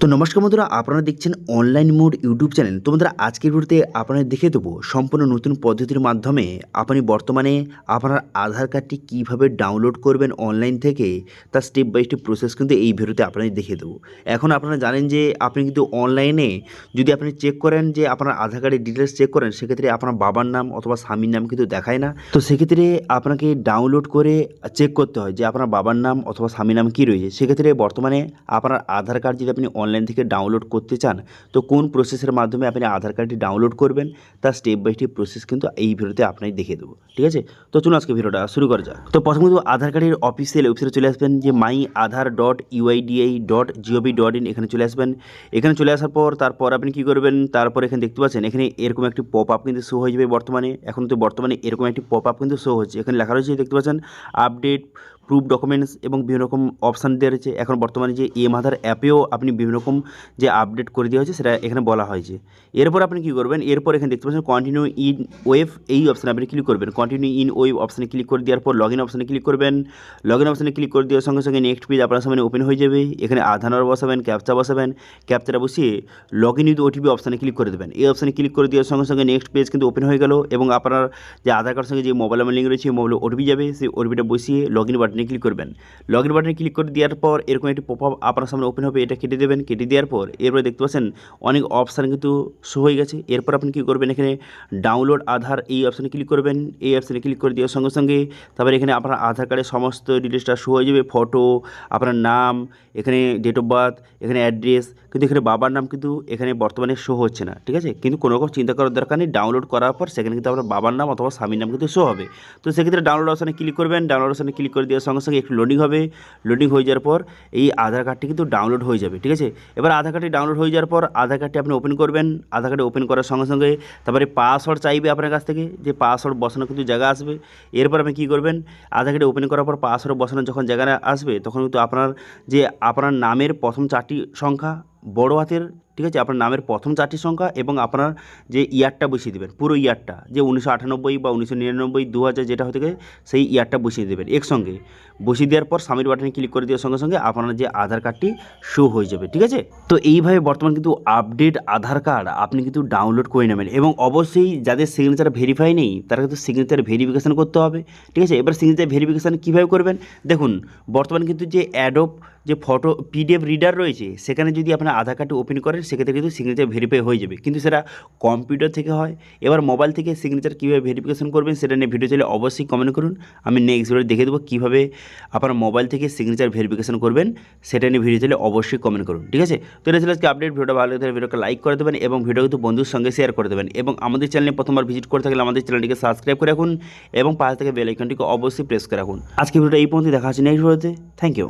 তো নমস্কার বন্ধুরা, আপনারা দেখছেন অনলাইন মোড ইউটিউব চ্যানেল তো বন্ধুরা, আজকের ভিডিওতে আপনাদের দেখে দেবো সম্পূর্ণ নতুন পদ্ধতির মাধ্যমে আপনি বর্তমানে আপনার আধার কার্ডটি কীভাবে ডাউনলোড করবেন অনলাইন থেকে, তার স্টেপ বাই স্টেপ প্রসেস কিন্তু এই ভিডিওতে আপনাদের দেখিয়ে দেবো। এখন আপনারা জানেন যে আপনি কিন্তু অনলাইনে যদি আপনি চেক করেন যে আপনার আধার কার্ডের ডিটেলস চেক করেন, সেক্ষেত্রে আপনার বাবার নাম অথবা স্বামীর নাম কিন্তু দেখায় না। তো সেক্ষেত্রে আপনাকে ডাউনলোড করে চেক করতে হয় যে আপনার বাবার নাম অথবা স্বামীর নাম কী রয়েছে। সেক্ষেত্রে বর্তমানে আপনার আধার কার্ড যদি আপনি অনলাইন থেকে ডাউনলোড করতে চান, তো কোন প্রসেসের মাধ্যমে আপনি আধার কার্ডটি ডাউনলোড করবেন তার স্টেপ বাই স্টেপ প্রসেস কিন্তু এই ভিডিওতে আপনাকে দেখিয়ে দেবো, ঠিক আছে? তো চলুন আজকে ভিডিওটা শুরু করা যাক। তো প্রথমত আধার কার্ডের অফিসিয়াল ওয়েবসাইটে চলে আসবেন, যে my Aadhaar dot UIDAI dot gov dot in এখানে চলে আসবেন। এখানে চলে আসার পর, তারপর আপনি কী করবেন, তারপর এখানে দেখতে পাচ্ছেন, এখানে এরকম একটি পপ আপ কিন্তু শো হয়ে যাবে বর্তমানে। এখন তো বর্তমানে এরকম একটি পপ আপ কিন্তু শো হচ্ছে। এখানে লেখা রয়েছে, দেখতে পাচ্ছেন আপডেট প্রুফ ডকুমেন্টস এবং বিভিন্ন রকম অপশান দেওয়া রয়েছে। এখন বর্তমানে যে এম আধার অ্যাপেও আপনি বিভিন্ন রকম যে আপডেট করে দেওয়া হয়েছে, সেটা এখানে বলা হয়েছে। এরপর আপনি কী করবেন? এরপর এখানে দেখতে পাচ্ছেন কন্টিনিউ ইন ওয়েব এই অপশানে আপনি ক্লিক করবেন। কন্টিনিউ ইন ওয়েব অপশানে ক্লিক করে দেওয়ার পর লগ ইন অপশানে ক্লিক করবেন। লগ ইন অপশানে ক্লিক করে দেওয়ার সঙ্গে সঙ্গে নেক্সট পেজ আপনার সামনে ওপেন হয়ে যাবে। এখানে আধার বসাবেন ক্যাপচা বসাবেন ক্যাপচাটা বসিয়ে লগ ইন উইথ ওটিপি অপশানে ক্লিক করে দেবেন। এই অপশানে ক্লিক করে দেওয়ার সঙ্গে সঙ্গে নেক্সট পেজ কিন্তু ওপেন হয়ে গেল এবং আপনার যে আধার কার্ডের সঙ্গে যে মোবাইল নাম্বার লিঙ্ক রয়েছে মোবাইলে ওটিপি যাবে, সেই ওটিপিটা বসিয়ে লগ ইন বাটনে ক্লিক করবেন। লগ ইন বাটনে ক্লিক করে দেওয়ার পর এরকম একটি পপ আপ আপনার সামনে ওপেন হবে, এটা কেটে দেবেন। কেটে দেওয়ার পর এরপরে দেখতে পাচ্ছেন অনেক অপশান কিন্তু শো হয়ে গেছে। এরপর আপনি কী করবেন? এখানে ডাউনলোড আধার এই অপশানে ক্লিক করবেন। এই অপশানে ক্লিক করে দেওয়ার সঙ্গে সঙ্গে তারপরে এখানে আপনার আধার কার্ডের সমস্ত ডিটেলসটা শো হয়ে যাবে। ফটো আপনার নাম, এখানে ডেট অফ বার্থ এখানে অ্যাড্রেস কিন্তু এখানে বাবার নাম কিন্তু এখানে বর্তমানে শো হচ্ছে না, ঠিক আছে? কিন্তু কোনো রকম চিন্তা করার দরকার নেই। ডাউনলোড করার পর সেখানে কিন্তু আপনার বাবার নাম অথবা স্বামীর নাম কিন্তু শো হবে। তো সেক্ষেত্রে ডাউনলোড অপশানে ক্লিক করবেন। ডাউনলোড অপশানে ক্লিক করে দেওয়ার সঙ্গে সঙ্গে একটু লোডিং হবে। লোডিং হয়ে যাওয়ার পর এই আধার কার্ডটি কিন্তু ডাউনলোড হয়ে যাবে, ঠিক আছে? এবার আধার কার্ডটি ডাউনলোড হয়ে যাওয়ার পর আধার কার্ডটি আপনি ওপেন করবেন। আধার কার্ডে ওপেন করার সঙ্গে সঙ্গে তারপরে পাসওয়ার্ড চাইবে আপনার কাছ থেকে, যে পাসওয়ার্ড বসানোর কিন্তু জায়গা আসবে। এরপর আপনি কী করবেন? আধার কার্ডে ওপেন করার পর পাসওয়ার্ড বসানোর যখন জায়গা আসবে, তখন কিন্তু আপনার যে আপনার নামের প্রথম চারটি সংখ্যা, বড় হাতের, ঠিক আছে, আপনার নামের প্রথম চারটি সংখ্যা এবং আপনার যে ইয়ারটা বসিয়ে দেবেন, পুরো ইয়ারটা, যে উনিশশো আটানব্বই বা উনিশশো নিরানব্বই দু হাজার যেটা হতে গেছে সেই ইয়ারটা বসিয়ে দেবেন একসঙ্গে। বসিয়ে দেওয়ার পর সামিট বাটনে ক্লিক করে দেওয়ার সঙ্গে সঙ্গে আপনার যে আধার কার্ডটি শো হয়ে যাবে, ঠিক আছে? তো এইভাবে বর্তমান কিন্তু আপডেট আধার কার্ড আপনি কিন্তু ডাউনলোড করে নেবেন এবং অবশ্যই যাদের সিগনেচার ভেরিফাই নেই, তারা কিন্তু সিগনেচার ভেরিফিকেশান করতে হবে, ঠিক আছে? এবার সিগনেচার ভেরিফিকেশান কীভাবে করবেন? দেখুন, বর্তমান কিন্তু যে অ্যাডোপ যে ফটো পিডিএফ রিডার রয়েছে, সেখানে যদি আপনার আধার কার্ডটি ওপেন করেন, সেক্ষেত্রে কিন্তু সিগনেচার ভেরিফাই হয়ে যাবে। কিন্তু সেটা কম্পিউটার থেকে হয়। এবার মোবাইল থেকে সিগনেচার কীভাবে ভেরিফিকেশান করবেন, সেটা নিয়ে ভিডিও চাইলে অবশ্যই কমেন্ট করুন। আমি নেক্সট ভিডিও দেখে দেবো কীভাবে আপনার মোবাইল থেকে সিগনেচার ভেরিফিকেশন করবেন, সেটা নিয়ে ভিডিও চলে অবশ্যই কমেন্ট করুন, ঠিক আছে? তো এটা ছিল আজকে আপডেট ভিডিওটা ভালো লাগে ভিডিওকে লাইক করে দেবেন এবং ভিডিও কিন্তু বন্ধুর সঙ্গে শেয়ার করে দেবেন এবং আমাদের চ্যানেলে প্রথমবার ভিজিট করে থাকলে আমাদের চ্যানেলটিকে সাবস্ক্রাইব করে রাখুন এবং পাশে থেকে বেল আইকনটিকে অবশ্যই প্রেস করে রাখুন। আজকে ভিডিওটা এই পর্যন্ত দেখা হচ্ছে নেক্সট ভিডিওতে থ্যাংক ইউ